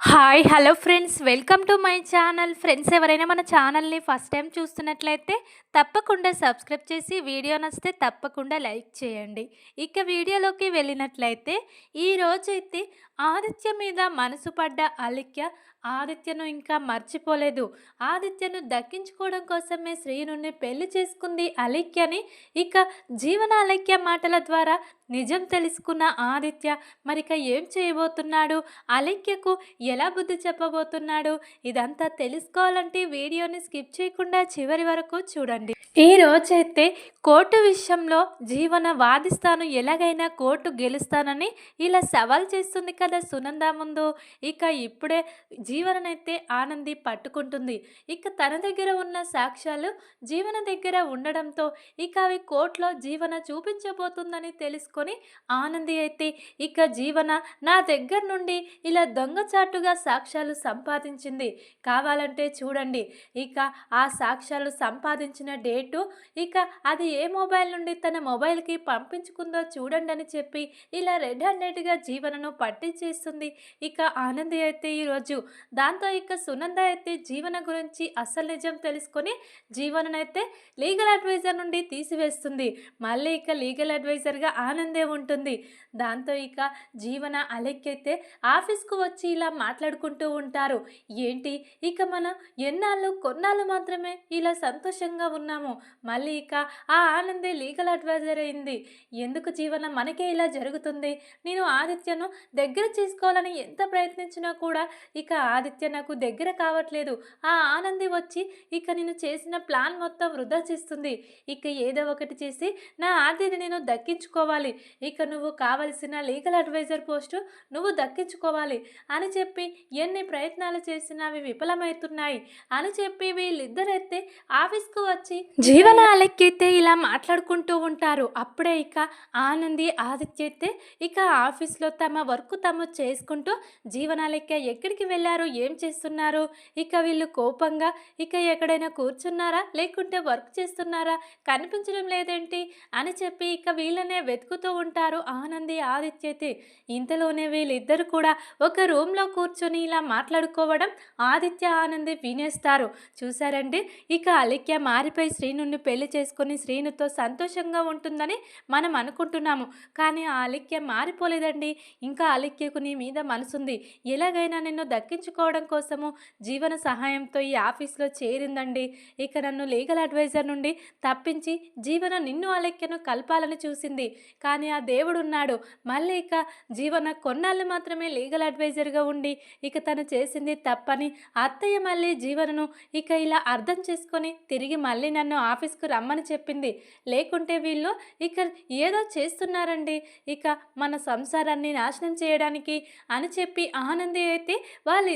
Hi hello friends. Welcome to my channel. Friends ఎవరైనా మన ఛానల్ని ఫస్ట్ టైం చూస్తున్నట్లయితే తప్పకుండా సబ్స్క్రైబ్ చేసి వీడియో నచ్చితే తప్పకుండా లైక్ చేయండి. ఇక వీడియోలోకి వెళ్ళినట్లయితే ఈ రోజైతే ఆదిత్య మీద మనసు పడ్డ అలిక్య ఆదిత్యను ఇంకా మర్చిపోలేదు. ఆదిత్యను దక్కించుకోవడం కోసమే శ్రీనుని పెళ్ళి చేసుకుంది అలిక్యని ఇక జీవన అలిక్య మాటల ద్వారా నిజం తెలుసుకున్న ఆదిత్య మరిక ఏం చేయబోతున్నాడు? అలిక్యకు ఎలా బుద్ధి చెప్పబోతున్నాడు? ఇదంతా తెలుసుకోవాలంటే వీడియోని స్కిప్ చేయకుండా చివరి వరకు చూడండి. ఈ రోజైతే కోర్టు విషయంలో జీవన వాదిస్తాను ఎలాగైనా కోర్టు గెలుస్తానని ఇలా సవాల్ చేస్తుంది కదా సునంద ముందు. ఇక ఇప్పుడే జీ జీవననైతే ఆనంది పట్టుకుంటుంది. ఇక తన దగ్గర ఉన్న సాక్ష్యాలు జీవన దగ్గర ఉండడంతో ఇక అవి కోర్టులో జీవన చూపించబోతుందని తెలుసుకొని ఆనంది అయితే ఇక జీవన నా దగ్గర నుండి ఇలా దొంగచాటుగా సాక్ష్యాలు సంపాదించింది. కావాలంటే చూడండి. ఇక ఆ సాక్ష్యాలు సంపాదించిన డేటు ఇక అది ఏ మొబైల్ నుండి తన మొబైల్కి పంపించుకుందో చూడండి అని చెప్పి ఇలా రెడ్ హ్యాండెడ్గా జీవనను పట్టించేస్తుంది. ఇక ఆనంది అయితే ఈరోజు దాంతో ఇక సునంద అయితే జీవన గురించి అసలు నిజం తెలుసుకొని జీవననైతే లీగల్ అడ్వైజర్ నుండి తీసివేస్తుంది. మళ్ళీ ఇక లీగల్ అడ్వైజర్గా ఆనందే ఉంటుంది. దాంతో ఇక జీవన అలెక్కైతే ఆఫీస్కు వచ్చి ఇలా మాట్లాడుకుంటూ ఉంటారు. ఏంటి? ఇక మనం ఎన్నాళ్ళు కొన్నాళ్ళు మాత్రమే ఇలా సంతోషంగా ఉన్నాము. మళ్ళీ ఇక ఆ ఆనందే లీగల్ అడ్వైజర్ అయింది. ఎందుకు జీవన మనకే ఇలా జరుగుతుంది? నేను ఆదిత్యను దగ్గర చేసుకోవాలని ఎంత ప్రయత్నించినా కూడా ఇక ఆదిత్య నాకు దగ్గర కావట్లేదు. ఆ ఆనంది వచ్చి ఇక నేను చేసిన ప్లాన్ మొత్తం వృధా చేస్తుంది. ఇక ఏదో ఒకటి చేసి నా ఆదిని నేను దక్కించుకోవాలి. ఇక నువ్వు కావలసిన లీగల్ అడ్వైజర్ పోస్టు నువ్వు దక్కించుకోవాలి అని చెప్పి ఎన్ని ప్రయత్నాలు చేసినా అవి విఫలమవుతున్నాయి అని చెప్పి వీళ్ళిద్దరైతే ఆఫీస్కు వచ్చి జీవన అలెక్కైతే ఇలా మాట్లాడుకుంటూ ఉంటారు. అప్పుడే ఇక ఆనంది ఆదిత్య అయితే ఇక ఆఫీస్లో తమ వర్క్ తమ చేసుకుంటూ జీవనాలెక్క ఎక్కడికి వెళ్ళారు? ఏం చేస్తున్నారు? ఇక వీళ్ళు కోపంగా ఇక ఎక్కడైనా కూర్చున్నారా? లేకుంటే వర్క్ చేస్తున్నారా? కనిపించడం లేదేంటి? అని చెప్పి ఇక వీళ్ళనే వెతుకుతూ ఉంటారు ఆనంది ఆదిత్యతి ఇంతలోనే వీళ్ళిద్దరు కూడా ఒక రూమ్లో కూర్చొని ఇలా మాట్లాడుకోవడం ఆదిత్య ఆనంది వినేస్తారు. చూసారండి ఇక అలిక్య మారిపోయి శ్రీనుని పెళ్ళి చేసుకుని శ్రీనుతో సంతోషంగా ఉంటుందని మనం అనుకుంటున్నాము. కానీ ఆ అలిక్య మారిపోలేదండి. ఇంకా అలిక్యకు నీ మీద మనసుంది. ఎలాగైనా నిన్ను దక్కించుకోవడం కోసము జీవన సహాయంతో ఈ ఆఫీస్లో చేరిందండి. ఇక నన్ను లీగల్ అడ్వైజర్ నుండి తప్పించి జీవన నిన్ను అలెక్కను కలపాలని చూసింది. కానీ ఆ దేవుడు ఉన్నాడు మళ్ళీ ఇక జీవన కొన్నాళ్ళు మాత్రమే లీగల్ అడ్వైజర్గా ఉండి ఇక తను చేసింది తప్పని అత్తయ్య మళ్ళీ జీవనను ఇక ఇలా అర్థం చేసుకొని తిరిగి మళ్ళీ నన్ను ఆఫీస్కు రమ్మని చెప్పింది. లేకుంటే వీళ్ళు ఇక ఏదో చేస్తున్నారండి. ఇక మన సంసారాన్ని నాశనం చేయడానికి అని చెప్పి ఆనంది అయితే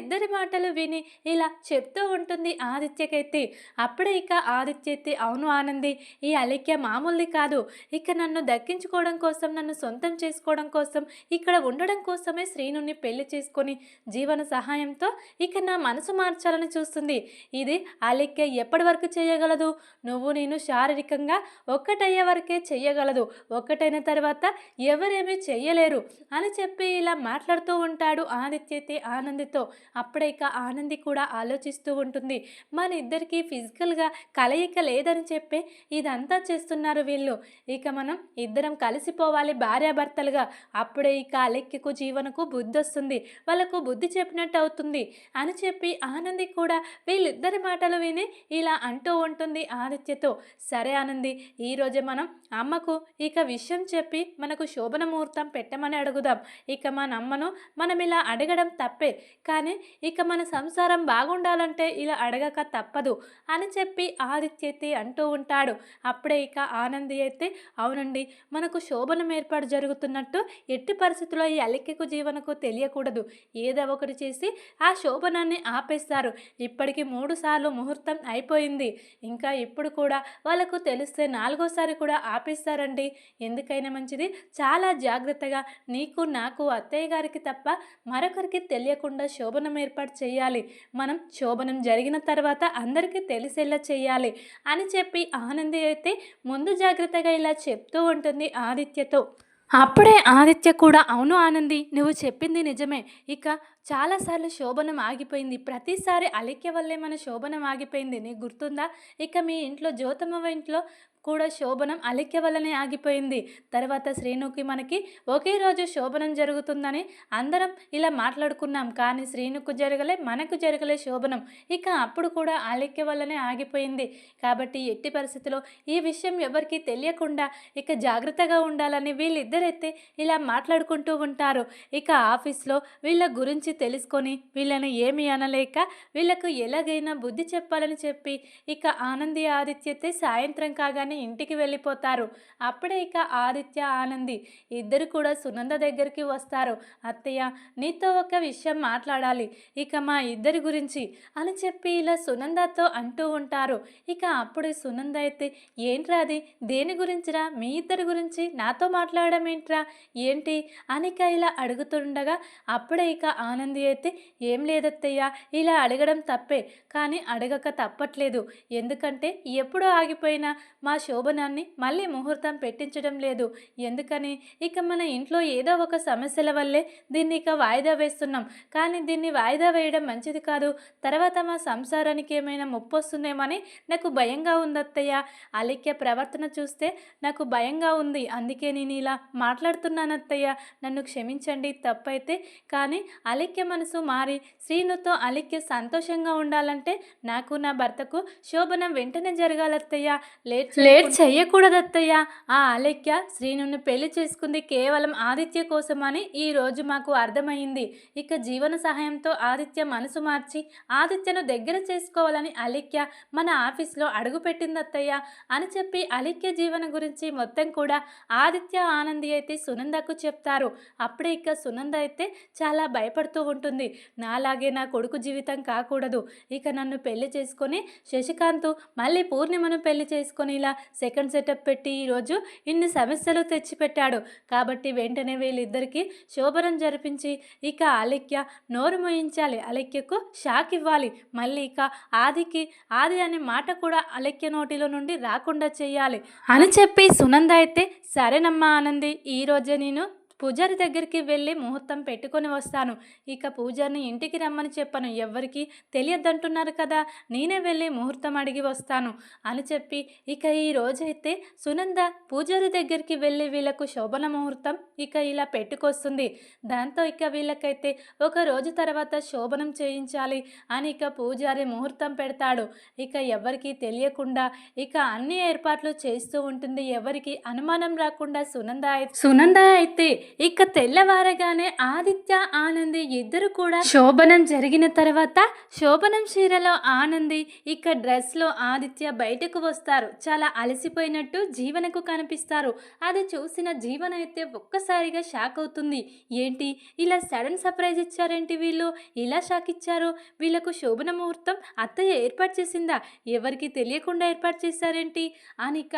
వాళ్ళిద్దరి మాటలు విని ఇలా చెప్తూ ఉంటుంది ఆదిత్యకైతే. అప్పుడే ఇక ఆదిత్య అవును ఆనంది ఈ అలిక్య మామూలుది కాదు. ఇక నన్ను దక్కించుకోవడం కోసం నన్ను సొంతం చేసుకోవడం కోసం ఇక్కడ ఉండడం కోసమే శ్రీనుని పెళ్ళి చేసుకొని జీవన సహాయంతో ఇక నా మనసు మార్చాలని చూస్తుంది. ఇది అలిక్య ఎప్పటి వరకు చేయగలదు? నువ్వు నేను శారీరకంగా ఒక్కటయ్యే వరకే చెయ్యగలదు. ఒక్కటైన తర్వాత ఎవరేమీ చెయ్యలేరు అని చెప్పి ఇలా మాట్లాడుతూ ఉంటాడు ఆదిత్యతి ఆనందితో. అప్పుడే ఇక ఆనంది కూడా ఆలోచిస్తూ ఉంటుంది మన ఇద్దరికి ఫిజికల్గా కలయిక లేదని చెప్పే ఇదంతా చేస్తున్నారు వీళ్ళు. ఇక మనం ఇద్దరం కలిసిపోవాలి భార్యాభర్తలుగా. అప్పుడే ఇక అలెక్కికు జీవనకు బుద్ధి వస్తుంది వాళ్ళకు బుద్ధి చెప్పినట్టు అవుతుంది అని చెప్పి ఆనంది కూడా వీళ్ళిద్దరి మాటలు విని ఇలా అంటూ ఉంటుంది ఆదిత్యతో. సరే ఆనంది ఈరోజే మనం అమ్మకు ఇక విషయం చెప్పి మనకు శోభన ముహూర్తం పెట్టమని అడుగుదాం. ఇక మన అమ్మను మనం ఇలా అడగడం తప్పే. కానీ ఇక మన సంసారం బాగుండాలంటే ఇలా అడగక తప్పదు అని చెప్పి ఆదిత్యతి అంటూ ఉంటాడు. అప్పుడే ఇక ఆనంది అయితే అవునండి మనకు శోభనం ఏర్పాటు జరుగుతున్నట్టు ఎట్టి పరిస్థితుల్లో ఈ అలిక్యకు జీవనకు తెలియకూడదు. ఏదో ఒకటి చేసి ఆ శోభనాన్ని ఆపేస్తారు. ఇప్పటికి మూడు సార్లు ముహూర్తం అయిపోయింది. ఇంకా ఇప్పుడు కూడా వాళ్ళకు తెలిస్తే నాలుగోసారి కూడా ఆపేస్తారండి. ఎందుకైనా మంచిది. చాలా జాగ్రత్తగా నీకు నాకు అత్తయ్య గారికి తప్ప మరొకరికి తెలియకుండా శోభనం ఏర్పాటు చేయాలి. మనం శోభనం జరిగిన తర్వాత అందరికీ తెలిసేలా చేయాలి అని చెప్పి ఆనంది అయితే ముందు జాగ్రత్తగా ఇలా చెప్తూ ఉంటుంది ఆదిత్యతో. అప్పుడే ఆదిత్య కూడా అవును ఆనంది నువ్వు చెప్పింది నిజమే. ఇక చాలాసార్లు శోభనం ఆగిపోయింది. ప్రతిసారి అలిక్య వల్లే మన శోభనం ఆగిపోయింది. నీకు గుర్తుందా? ఇక మీ ఇంట్లో జ్యోతమ్మ ఇంట్లో కూడా శోభనం అలిక్య వల్లనే ఆగిపోయింది. తర్వాత శ్రీనుకి మనకి ఒకే రోజు శోభనం జరుగుతుందని అందరం ఇలా మాట్లాడుకున్నాం. కానీ శ్రీనుకు జరగలే మనకు జరగలే శోభనం. ఇక అప్పుడు కూడా అలిక్య వల్లనే ఆగిపోయింది. కాబట్టి ఎట్టి పరిస్థితిలో ఈ విషయం ఎవరికి తెలియకుండా ఇక జాగ్రత్తగా ఉండాలని వీళ్ళిద్దరైతే ఇలా మాట్లాడుకుంటూ ఉంటారు. ఇక ఆఫీస్లో వీళ్ళ గురించి తెలుసుకొని వీళ్ళని ఏమీ అనలేక వీళ్ళకు ఎలాగైనా బుద్ధి చెప్పాలని చెప్పి ఇక ఆనంది ఆదిత్య అయితే సాయంత్రం కాగానే ఇంటికి వెళ్ళిపోతారు. అప్పుడే ఇక ఆదిత్య ఆనంది ఇద్దరు కూడా సునంద దగ్గరికి వస్తారు. అత్తయ్య నీతో ఒక విషయం మాట్లాడాలి. ఇక మా ఇద్దరి గురించి అని చెప్పి ఇలా సునందతో అంటూ ఉంటారు. ఇక అప్పుడు సునంద అయితే ఏంట్రా అది? దేని గురించిరా? మీ ఇద్దరి గురించి నాతో మాట్లాడడం ఏంట్రా? ఏంటి? అనిక ఇలా అడుగుతుండగా అప్పుడే ఇక ఆనంది అయితే ఏం లేదత్తయ్య ఇలా అడగడం తప్పే. కానీ అడగక తప్పట్లేదు. ఎందుకంటే ఎప్పుడో ఆగిపోయినా మా శోభనాన్ని మళ్ళీ ముహూర్తం పెట్టించడం లేదు. ఎందుకని? ఇక మన ఇంట్లో ఏదో ఒక సమస్యల వల్లే దీన్ని ఇక వాయిదా వేస్తున్నాం. కానీ దీన్ని వాయిదా వేయడం మంచిది కాదు. తర్వాత మా సంసారానికి ఏమైనా ముప్పు వస్తుందేమని నాకు భయంగా ఉందత్తయ్య. అలిక్య ప్రవర్తన చూస్తే నాకు భయంగా ఉంది. అందుకే నేను ఇలా మాట్లాడుతున్నానత్తయ్య. నన్ను క్షమించండి తప్పైతే. కానీ అలిక్య మనసు మారి శ్రీనుతో అలిక్య సంతోషంగా ఉండాలంటే నాకు నా భర్తకు శోభనం వెంటనే జరగాలత్తయ్య. లేట్ లేట్ చెయ్యకూడదత్తయ్య ఆ అలెక్య శ్రీనుని పెళ్ళి చేసుకుంది కేవలం ఆదిత్య కోసమని ఈ రోజు మాకు అర్థమైంది ఇక జీవన సహాయంతో ఆదిత్య మనసు మార్చి ఆదిత్యను దగ్గర చేసుకోవాలని అలిక్య మన ఆఫీస్లో అడుగుపెట్టింది అత్తయ్య. అని చెప్పి అలిక్య జీవన గురించి మొత్తం కూడా ఆదిత్య ఆనంది అయితే సునందకు చెప్తారు. అప్పుడే ఇక సునంద అయితే చాలా భయపడుతూ ఉంటుంది. నాలాగే నా కొడుకు జీవితం కాకూడదు. ఇక నన్ను పెళ్ళి చేసుకొని శశికాంత్ మళ్ళీ పూర్ణిమను పెళ్ళి చేసుకొని ఇలా సెకండ్ సెటప్ పెట్టి ఈరోజు ఇన్ని సమస్యలు తెచ్చిపెట్టాడు. కాబట్టి వెంటనే వీళ్ళిద్దరికీ శోభనం జరిపించి ఇక అలిక్య నోరు మోయించాలి. అలిక్యకు షాక్ ఇవ్వాలి. మళ్ళీ ఇక ఆదికి ఆది అనే మాట కూడా అలిక్య నోటిలో నుండి రాకుండా చేయాలి. అని చెప్పి సునంద అయితే సరేనమ్మా ఆనంది ఈరోజే నేను పూజారి దగ్గరికి వెళ్ళి ముహూర్తం పెట్టుకొని వస్తాను. ఇక పూజారిని ఇంటికి రమ్మని చెప్పను. ఎవ్వరికి తెలియద్దంటున్నారు కదా నేనే వెళ్ళి ముహూర్తం అడిగి వస్తాను అని చెప్పి ఇక ఈ రోజైతే సునంద పూజారి దగ్గరికి వెళ్ళి వీళ్ళకు శోభన ముహూర్తం ఇక ఇలా పెట్టుకొస్తుంది. దాంతో ఇక వీళ్ళకైతే ఒక రోజు తర్వాత శోభనం చేయించాలి అని ఇక పూజారి ముహూర్తం పెడతాడు. ఇక ఎవరికి తెలియకుండా ఇక అన్ని ఏర్పాట్లు చేస్తూ ఉంటుంది. ఎవరికి అనుమానం రాకుండా సునంద సునంద అయితే ఇక తెల్లవారగానే ఆదిత్య ఆనంది ఇద్దరు కూడా శోభనం జరిగిన తర్వాత శోభనం చీరలో ఆనంది ఇక డ్రెస్లో ఆదిత్య బయటకు వస్తారు. చాలా అలసిపోయినట్టు జీవనకు కనిపిస్తారు. అది చూసిన జీవన అయితే ఒక్కసారిగా షాక్ అవుతుంది. ఏంటి? ఇలా సడన్ సర్ప్రైజ్ ఇచ్చారేంటి వీళ్ళు? ఇలా షాక్ ఇచ్చారు? వీళ్ళకు శోభన ముహూర్తం అత్తయ్య ఏర్పాటు చేసిందా? ఎవరికి తెలియకుండా ఏర్పాటు చేశారేంటి? అని ఇక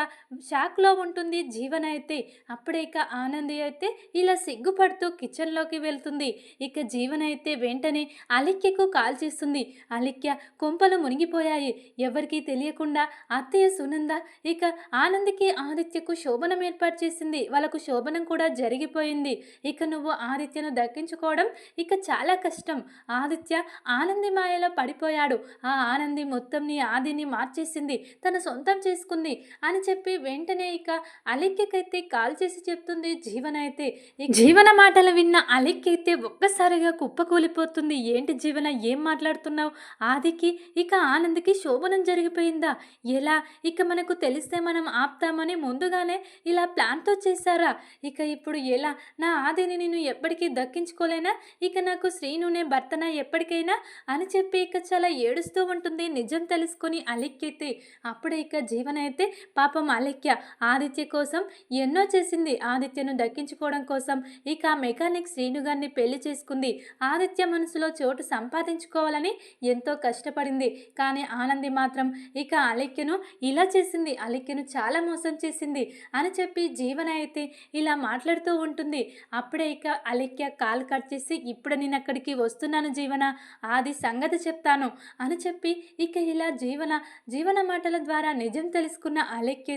షాక్లో ఉంటుంది జీవన అయితే. అప్పుడే ఇక ఆనంది అయితే ఇలా సిగ్గుపడుతూ కిచెన్లోకి వెళ్తుంది. ఇక జీవన అయితే వెంటనే అలిక్యకు కాల్ చేస్తుంది. అలిక్య కొంపలు మునిగిపోయాయి. ఎవరికీ తెలియకుండా అత్తయ్య సునంద ఇక ఆనందికి ఆదిత్యకు శోభనం ఏర్పాటు చేసింది. వాళ్ళకు శోభనం కూడా జరిగిపోయింది. ఇక నువ్వు ఆదిత్యను దక్కించుకోవడం ఇక చాలా కష్టం. ఆదిత్య ఆనంది మాయలో పడిపోయాడు. ఆ ఆనంది మొత్తం నీ ఆదిని మార్చేసింది. తన సొంతం చేసుకుంది అని చెప్పి వెంటనే ఇక అలిక్యకైతే కాల్ చేసి చెప్తుంది జీవన అయితే జీవన మాటలు విన్న అలిక్కి అయితే ఒక్కసారిగా కుప్పకూలిపోతుంది. ఏంటి జీవన? ఏం మాట్లాడుతున్నావు? ఆదికి ఇక ఆనంద్కి శోభనం జరిగిపోయిందా? ఎలా? ఇక మనకు తెలిస్తే మనం ఆపుతామని ముందుగానే ఇలా ప్లాన్తో చేశారా? ఇక ఇప్పుడు ఎలా? నా ఆదిని నేను ఎప్పటికీ దక్కించుకోలేనా? ఇక నాకు శ్రీనునే భర్తనా ఎప్పటికైనా? అని చెప్పి ఇక చాలా ఏడుస్తూ ఉంటుంది నిజం తెలుసుకొని అలెక్కితే అప్పుడే ఇక జీవన అయితే పాపం అలిక్య ఆదిత్య కోసం ఎన్నో చేసింది. ఆదిత్యను దక్కించుకోవడం కోసం కోసం ఇక మెకానిక్ శ్రీను గారిని పెళ్ళి చేసుకుంది. ఆదిత్య మనసులో చోటు సంపాదించుకోవాలని ఎంతో కష్టపడింది. కానీ ఆనంది మాత్రం ఇక అలెక్యను ఇలా చేసింది. అలెక్యను చాలా మోసం చేసింది అని చెప్పి జీవన అయితే ఇలా మాట్లాడుతూ ఉంటుంది. అప్పుడే ఇక అలెక్య కాలు కట్ చేసి ఇప్పుడు నేను అక్కడికి వస్తున్నాను జీవన ఆది సంగతి చెప్తాను అని చెప్పి ఇక ఇలా జీవన జీవన మాటల ద్వారా నిజం తెలుసుకున్న అలెక్య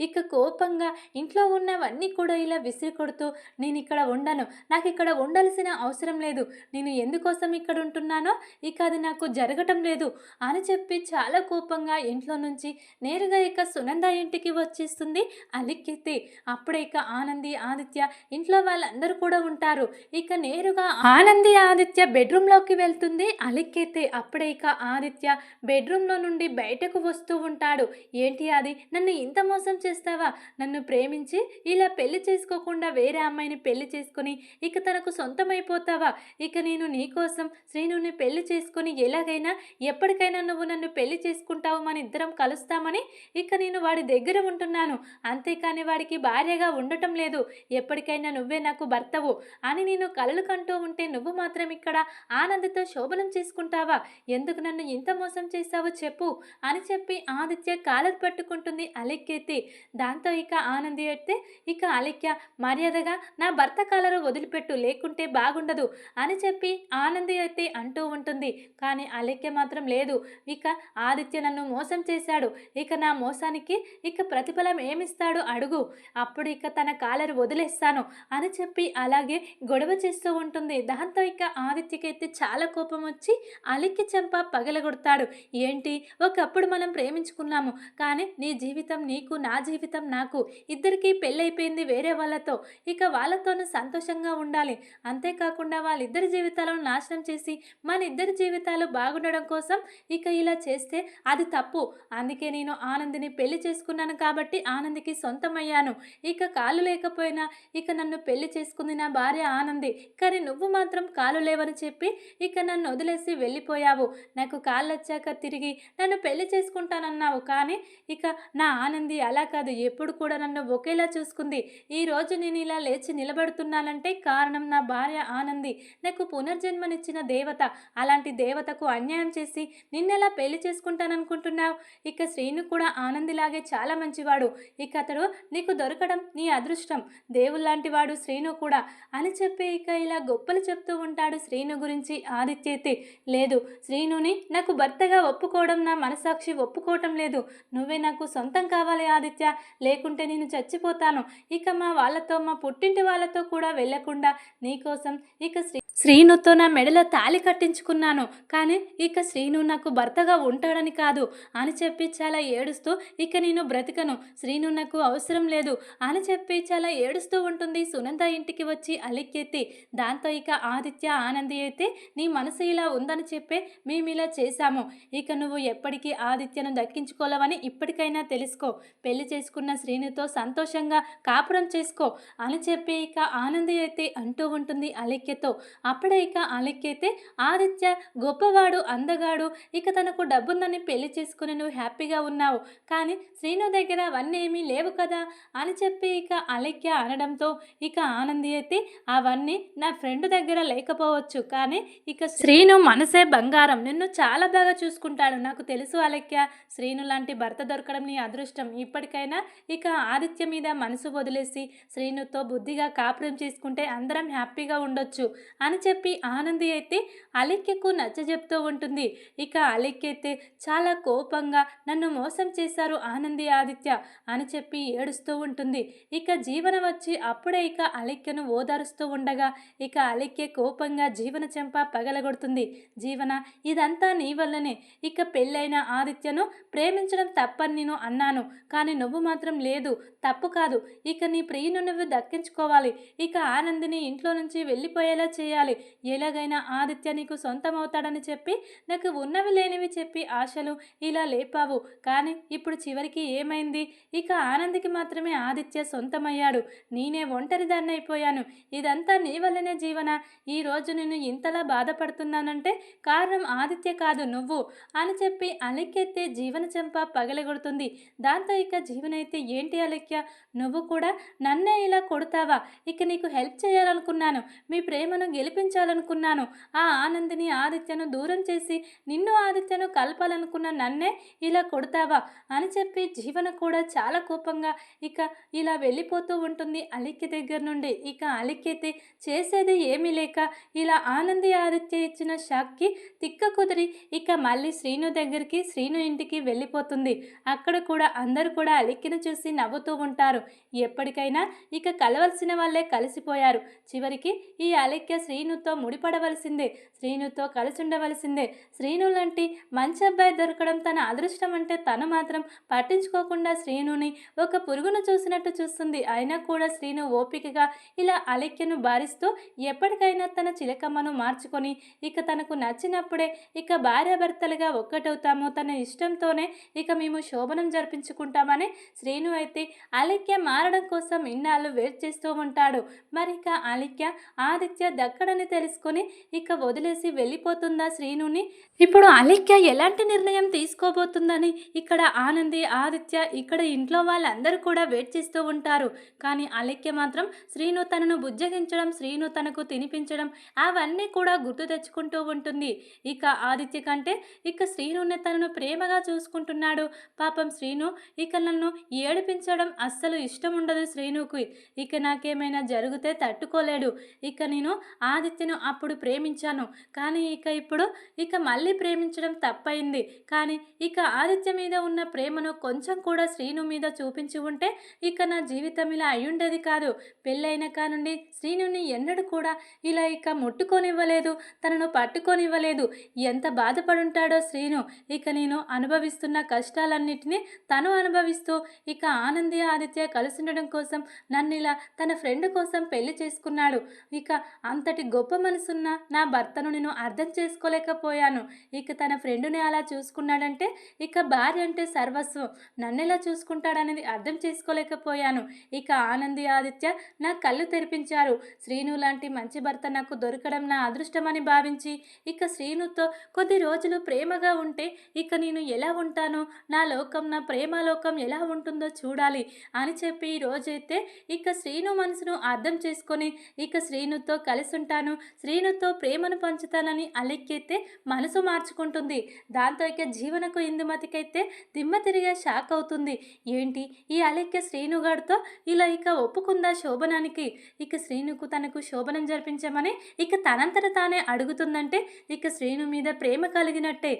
ఇక కోపంగా ఇంట్లో ఉన్నవన్నీ కూడా ఇలా విసిరి కొడుతూ నేను ఇక్కడ ఉండను. నాకు ఇక్కడ ఉండాల్సిన అవసరం లేదు. నేను ఎందుకోసం ఇక్కడ ఉంటున్నానో ఇక అది నాకు జరగటం లేదు అని చెప్పి చాలా కోపంగా ఇంట్లో నుంచి నేరుగా ఇక సునంద ఇంటికి వచ్చేస్తుంది అలిక్కెత్తి అప్పుడే ఇక ఆనంది ఆదిత్య ఇంట్లో వాళ్ళందరూ కూడా ఉంటారు. ఇక నేరుగా ఆనంది ఆదిత్య బెడ్రూమ్లోకి వెళ్తుంది అలిక్కెత్తి అప్పుడే ఇక ఆదిత్య బెడ్రూమ్లో నుండి బయటకు వస్తూ ఉంటాడు. ఏంటి అది నన్ను ఇంత మోసం చేస్తావా? నన్ను ప్రేమించి ఇలా పెళ్ళి చేసుకోకుండా వేరే అమ్మాయి అమ్మాయిని పెళ్ళి చేసుకుని ఇక తనకు సొంతమైపోతావా? ఇక నేను నీకోసం శ్రీనుని పెళ్ళి చేసుకుని ఎలాగైనా ఎప్పటికైనా నువ్వు నన్ను పెళ్ళి చేసుకుంటావు మన ఇద్దరం కలుస్తామని ఇక నేను వాడి దగ్గర ఉంటున్నాను. అంతేకాని వాడికి భార్యగా ఉండటం లేదు. ఎప్పటికైనా నువ్వే నాకు భర్తవు అని నేను కలలు కంటూ ఉంటే నువ్వు మాత్రం ఇక్కడ ఆనందతో శోభనం చేసుకుంటావా? ఎందుకు నన్ను ఇంత మోసం చేశావో చెప్పు అని చెప్పి ఆదిత్య కాలర్ పట్టుకుంటుంది అలెక్కెత్తి దాంతో ఇక ఆనంది అయితే ఇక అలెక్య మర్యాదగా నా భర్త కాలరు వదిలిపెట్టు లేకుంటే బాగుండదు అని చెప్పి ఆనంది అయితే అంటూ ఉంటుంది. కానీ అలెక్య మాత్రం లేదు. ఇక ఆదిత్య నన్ను మోసం చేశాడు. ఇక నా మోసానికి ఇక ప్రతిఫలం ఏమిస్తాడు అడుగు. అప్పుడు ఇక తన కాలరు వదిలేస్తాను అని చెప్పి అలాగే గొడవ చేస్తూ ఉంటుంది. దాంతో ఇక ఆదిత్యకైతే చాలా కోపం వచ్చి అలిక్కి చెంప పగలగొడతాడు. ఏంటి? ఒకప్పుడు మనం ప్రేమించుకున్నాము. కానీ నీ జీవితం నీకు నా జీవితం నాకు. ఇద్దరికీ పెళ్ళైపోయింది వేరే వాళ్ళతో. ఇక వాళ్ళతోనూ సంతోషంగా ఉండాలి. అంతేకాకుండా వాళ్ళిద్దరి జీవితాలను నాశనం చేసి మన ఇద్దరి జీవితాలు బాగుండడం కోసం ఇక ఇలా చేస్తే అది తప్పు. అందుకే నేను ఆనందిని పెళ్ళి చేసుకున్నాను కాబట్టి ఆనందికి సొంతమయ్యాను. ఇక కాలు లేకపోయినా ఇక నన్ను పెళ్ళి చేసుకుంది నా భార్య ఆనంది. కానీ నువ్వు మాత్రం కాలు లేవని చెప్పి ఇక నన్ను వదిలేసి వెళ్ళిపోయావు. నాకు కాళ్ళు వచ్చాక తిరిగి నన్ను పెళ్ళి చేసుకుంటానన్నావు. కానీ ఇక నా ఆనంది అలా కాదు. ఎప్పుడు కూడా నన్ను ఒకేలా చూసుకుంది. ఈ రోజు నేను ఇలా లేచి నిలబడుతున్నానంటే కారణం నా భార్య ఆనంది. నాకు పునర్జన్మనిచ్చిన దేవత. అలాంటి దేవతకు అన్యాయం చేసి నిన్నెలా పెళ్ళి చేసుకుంటాననుకుంటున్నావు? ఇక శ్రీను కూడా ఆనందిలాగే చాలా మంచివాడు. ఇక అతడు నీకు దొరకడం నీ అదృష్టం. దేవుళ్ళాంటి వాడు శ్రీను కూడా. అని చెప్పి ఇక ఇలా గొప్పలు చెప్తూ ఉంటాడు శ్రీను గురించి ఆదిత్యతే. లేదు శ్రీనుని నాకు భర్తగా ఒప్పుకోవడం నా మనసాక్షి ఒప్పుకోవటం లేదు. నువ్వే నాకు సొంతం కావాలి ఆదిత్య. లేకుంటే నేను చచ్చిపోతాను. ఇక మా వాళ్ళతో మా పుట్టింటి వాళ్ళతో కూడా వెళ్ళకుండా నీకోసం ఇక శ్రీ శ్రీనుతో నా మెడలో తాళి కట్టించుకున్నాను. కానీ ఇక శ్రీను నాకు భర్తగా ఉంటాడని కాదు. అని చెప్పి చాలా ఏడుస్తూ ఇక నేను బ్రతికను. శ్రీను నాకు అవసరం లేదు. అని చెప్పి చాలా ఏడుస్తూ ఉంటుంది. సునంద ఇంటికి వచ్చి అలిక్కెత్తి దాంతో ఇక ఆదిత్య ఆనంది అయితే నీ మనసు ఇలా ఉందని చెప్పే మేము ఇలా చేశాము. ఇక నువ్వు ఎప్పటికీ ఆదిత్యను దక్కించుకోలేవని ఇప్పటికైనా తెలుసుకో. పెళ్ళి చేసుకున్న శ్రీనుతో సంతోషంగా కాపురం చేసుకో. అని చెప్పి ఇక ఆనంది అయితే అంటూ ఉంటుంది అలిక్యతో అప్పుడే ఇక అలెక్కైతే ఆదిత్య గొప్పవాడు అందగాడు ఇక తనకు డబ్బుందని పెళ్ళి చేసుకుని నువ్వు హ్యాపీగా ఉన్నావు. కానీ శ్రీను దగ్గర అవన్నీ ఏమీ లేవు కదా అని చెప్పి ఇక అలెక్య అనడంతో ఇక ఆనంది అయితే అవన్నీ నా ఫ్రెండ్ దగ్గర లేకపోవచ్చు. కానీ ఇక శ్రీను మనసే బంగారం. నిన్ను చాలా బాగా చూసుకుంటాడు. నాకు తెలుసు అలెక్య శ్రీను లాంటి భర్త దొరకడం నీ అదృష్టం. ఇప్పటికైనా ఇక ఆదిత్య మీద మనసు వదిలేసి శ్రీనుతో బుద్ధిగా కాపురం చేసుకుంటే అందరం హ్యాపీగా ఉండొచ్చు అని అని చెప్పి ఆనంది అయితే అలెక్యకు నచ్చజెప్తూ ఉంటుంది. ఇక అలెక్కైతే అయితే చాలా కోపంగా నన్ను మోసం చేశారు ఆనంది ఆదిత్య అని చెప్పి ఏడుస్తూ ఉంటుంది. ఇక జీవన వచ్చి అప్పుడే ఇక అలెక్యను ఓదారుస్తూ ఉండగా ఇక అలెక్య కోపంగా జీవన చెంప పగలగొడుతుంది. జీవన ఇదంతా నీ వల్లనే. ఇక పెళ్ళైన ఆదిత్యను ప్రేమించడం తప్పని నేను అన్నాను. కానీ నువ్వు మాత్రం లేదు తప్పు కాదు. ఇక నీ ప్రియును నువ్వు దక్కించుకోవాలి. ఇక ఆనందిని ఇంట్లో నుంచి వెళ్ళిపోయేలా చేయాలి. ఉండాలి ఎలాగైనా ఆదిత్య నీకు సొంతం అవుతాడని చెప్పి నాకు ఉన్నవి లేనివి చెప్పి ఆశలు ఇలా లేపావు. కానీ ఇప్పుడు చివరికి ఏమైంది? ఇక ఆనందికి మాత్రమే ఆదిత్య సొంతమయ్యాడు. నేనే ఒంటరిదాన్ని అయిపోయాను ఇదంతా నీ వల్లనే జీవన. ఈ రోజు నేను ఇంతలా బాధపడుతున్నానంటే కారణం ఆదిత్య కాదు నువ్వు అని చెప్పి అలెక్కెత్తే జీవన చెంప పగలగొడుతుంది. దాంతో ఇక జీవనైతే ఏంటి అలెక్య? నువ్వు కూడా నన్నే ఇలా కొడతావా? ఇక నీకు హెల్ప్ చేయాలనుకున్నాను. మీ ప్రేమను గెలిపి గెలిపించాలనుకున్నాను ఆ ఆనందిని ఆదిత్యను దూరం చేసి నిన్ను ఆదిత్యను కలపాలనుకున్న నన్నే ఇలా కొడతావా? అని చెప్పి జీవన కూడా చాలా కోపంగా ఇక ఇలా వెళ్ళిపోతూ ఉంటుంది అలిక్కి దగ్గర నుండి. ఇక అలిక్యతే చేసేది ఏమీ లేక ఇలా ఆనంది ఆదిత్య ఇచ్చిన షాక్కి తిక్క కుదిరి ఇక మళ్ళీ శ్రీను దగ్గరికి శ్రీను ఇంటికి వెళ్ళిపోతుంది. అక్కడ కూడా అందరూ కూడా అలిక్కిని చూసి నవ్వుతూ ఉంటారు. ఎప్పటికైనా ఇక కలవలసిన వాళ్ళే కలిసిపోయారు. చివరికి ఈ అలిక్య శ్రీనుతో ముడిపడవలసిందే శ్రీనుతో కలిసి ఉండవలసిందే శ్రీను లాంటి మంచి అబ్బాయి దొరకడం తన అదృష్టం అంటే తను మాత్రం పట్టించుకోకుండా శ్రీనుని ఒక పురుగును చూసినట్టు చూస్తుంది. అయినా కూడా శ్రీను ఓపికగా ఇలా అలెక్యను భారిస్తూ ఎప్పటికైనా తన చిలకమ్మను మార్చుకొని ఇక తనకు నచ్చినప్పుడే ఇక భార్యాభర్తలుగా ఒక్కటవుతాము. తన ఇష్టంతోనే ఇక మేము శోభనం జరిపించుకుంటామని శ్రీను అయితే అలెక్య మారడం కోసం ఇన్నాళ్ళు వెయిట్ చేస్తూ ఉంటాడు. మరి ఇక అలిక్య ఆదిత్య ఎక్కడని తెలుసుకొని ఇక వదిలేసి వెళ్ళిపోతుందా శ్రీనుని? ఇప్పుడు అలిక్య ఎలాంటి నిర్ణయం తీసుకోబోతుందని ఇక్కడ ఆనంది ఆదిత్య ఇక్కడ ఇంట్లో వాళ్ళందరూ కూడా వెయిట్ చేస్తూ ఉంటారు. కానీ అలిక్య మాత్రం శ్రీను తనను బుజ్జగించడం శ్రీను తనకు తినిపించడం అవన్నీ కూడా గుర్తు తెచ్చుకుంటూ ఉంటుంది. ఇక ఆదిత్య కంటే ఇక శ్రీనుని తనను ప్రేమగా చూసుకుంటున్నాడు. పాపం శ్రీను ఇక నన్ను ఏడిపించడం అస్సలు ఇష్టం ఉండదు శ్రీనుకి. ఇక నాకేమైనా జరిగితే తట్టుకోలేడు. ఇక నేను ఆ ఆదిత్యను అప్పుడు ప్రేమించాను. కానీ ఇక ఇప్పుడు ఇక మళ్ళీ ప్రేమించడం తప్పైంది. కానీ ఇక ఆదిత్య మీద ఉన్న ప్రేమను కొంచెం కూడా శ్రీను మీద చూపించి ఉంటే ఇక నా జీవితం ఇలా అయ్యుండేది కాదు. పెళ్ళైన కానుండి శ్రీనుని ఎన్నడూ కూడా ఇలా ఇక ముట్టుకొనివ్వలేదు. తనను పట్టుకొనివ్వలేదు. ఎంత బాధపడుంటాడో శ్రీను. ఇక నేను అనుభవిస్తున్న కష్టాలన్నిటినీ తను అనుభవిస్తూ ఇక ఆనంది ఆదిత్య కలిసి ఉండడం కోసం నన్ను ఇలా తన ఫ్రెండ్ కోసం పెళ్ళి చేసుకున్నాడు. ఇక అంతటి గొప్ప మనసున్న నా భర్తను నేను అర్థం చేసుకోలేకపోయాను. ఇక తన ఫ్రెండుని అలా చూసుకున్నాడంటే ఇక భార్య అంటే సర్వస్వం. నన్ను ఎలా చూసుకుంటాడనేది అర్థం చేసుకోలేకపోయాను. ఇక ఆనంది ఆదిత్య నా కళ్ళు తెరిపించారు. శ్రీను లాంటి మంచి భర్త నాకు దొరకడం నా అదృష్టమని భావించి ఇక శ్రీనుతో కొద్ది రోజులు ప్రేమగా ఉంటే ఇక నేను ఎలా ఉంటానో? నా లోకం నా ప్రేమ లోకం ఎలా ఉంటుందో చూడాలి అని చెప్పి ఈ రోజైతే ఇక శ్రీను మనసును అర్థం చేసుకొని ఇక శ్రీనుతో కలిసి ఉంటాను శ్రీనుతో ప్రేమను పంచుతానని అలెక్కైతే మనసు మార్చుకుంటుంది. దాంతో ఇక జీవనకు ఇందుమతికైతే దిమ్మ తిరిగే షాక్ అవుతుంది. ఏంటి? ఈ అలెక్య శ్రీనుగాడితో ఇలా ఇక ఒప్పుకుందా శోభనానికి? ఇక శ్రీనుకు తనకు శోభనం జరిపించమని ఇక తనంతట తానే అడుగుతుందంటే ఇక శ్రీను మీద ప్రేమ కలిగినట్టే.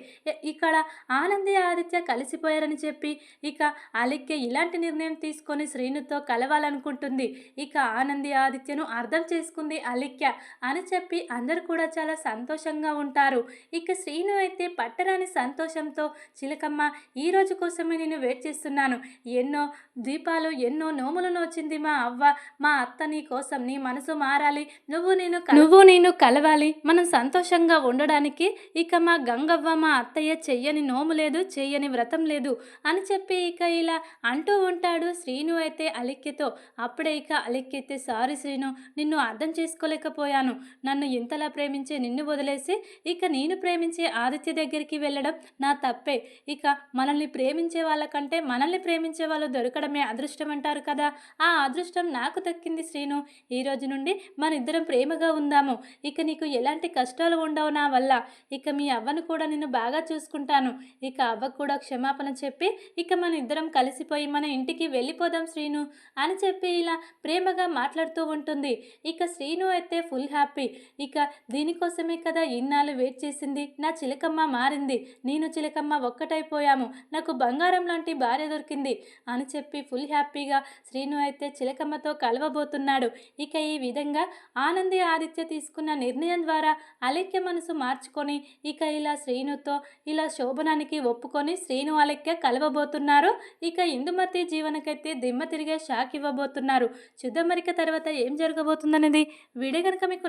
ఇక్కడ ఆనంది ఆదిత్య కలిసిపోయారని చెప్పి ఇక అలెక్య ఇలాంటి నిర్ణయం తీసుకొని శ్రీనుతో కలవాలనుకుంటుంది. ఇక ఆనంది ఆదిత్యను అర్థం చేసుకుంది అలిక్య. అని చెప్పి అందరూ కూడా చాలా సంతోషంగా ఉంటారు. ఇక శ్రీను అయితే పట్టరాని సంతోషంతో చిలకమ్మ ఈ రోజు కోసమే నేను వెయిట్ చేస్తున్నాను. ఎన్నో దీపాలు ఎన్నో నోములు నోచింది మా అవ్వ. మా అత్త నీ కోసం నీ మనసు మారాలి. నువ్వు నేను నువ్వు నేను కలవాలి. మనం సంతోషంగా ఉండడానికి ఇక మా గంగవ్వ మా అత్తయ్య చెయ్యని నోము లేదు చెయ్యని వ్రతం లేదు అని చెప్పి ఇక ఇలా అంటూ ఉంటాడు శ్రీను అయితే అలిక్యతో అప్పుడే ఇక అలిక్యతే సారీ శ్రీను నిన్ను అర్థం చేసుకోలేకపోయాను. నన్ను ఇంతలా ప్రేమించే నిన్ను వదిలేసి ఇక నేను ప్రేమించే ఆదిత్య దగ్గరికి వెళ్ళడం నా తప్పే. ఇక మనల్ని ప్రేమించే వాళ్ళకంటే మనల్ని ప్రేమించే వాళ్ళు దొరకడమే అదృష్టం అంటారు కదా. ఆ అదృష్టం నాకు దక్కింది శ్రీను. ఈ రోజు నుండి మన ఇద్దరం ప్రేమగా ఉందాము. ఇక నీకు ఎలాంటి కష్టాలు ఉండవు నా వల్ల. ఇక మీ అవ్వను కూడా నేను బాగా చూసుకుంటాను. ఇక అవ్వకు కూడా క్షమాపణ చెప్పి ఇక మన ఇద్దరం కలిసిపోయి మన ఇంటికి వెళ్ళిపోదాం శ్రీను అని చెప్పి ఇలా ప్రేమగా మాట్లాడుతూ ఉంటుంది. ఇక శ్రీను అయితే ఫుల్ హ్యాపీ హ్యాపీ. ఇక దీనికోసమే కదా ఇన్నాళ్ళు వెయిట్ చేసింది. నా చిలకమ్మ మారింది. నేను చిలకమ్మ ఒక్కటైపోయాము. నాకు బంగారం లాంటి భార్య దొరికింది అని చెప్పి ఫుల్ హ్యాపీగా శ్రీను అయితే చిలకమ్మతో కలవబోతున్నాడు. ఇక ఈ విధంగా ఆనంది ఆదిత్య తీసుకున్న నిర్ణయం ద్వారా అలెక్య మనసు మార్చుకొని ఇక ఇలా శ్రీనుతో ఇలా శోభనానికి ఒప్పుకొని శ్రీను అలెక్య కలవబోతున్నారు. ఇక ఇందుమతి జీవనకైతే దిమ్మ తిరిగే షాక్ ఇవ్వబోతున్నారు. చూద్దాం మరిక తర్వాత ఏం జరగబోతుందనేది వీడియో కనుక మీకు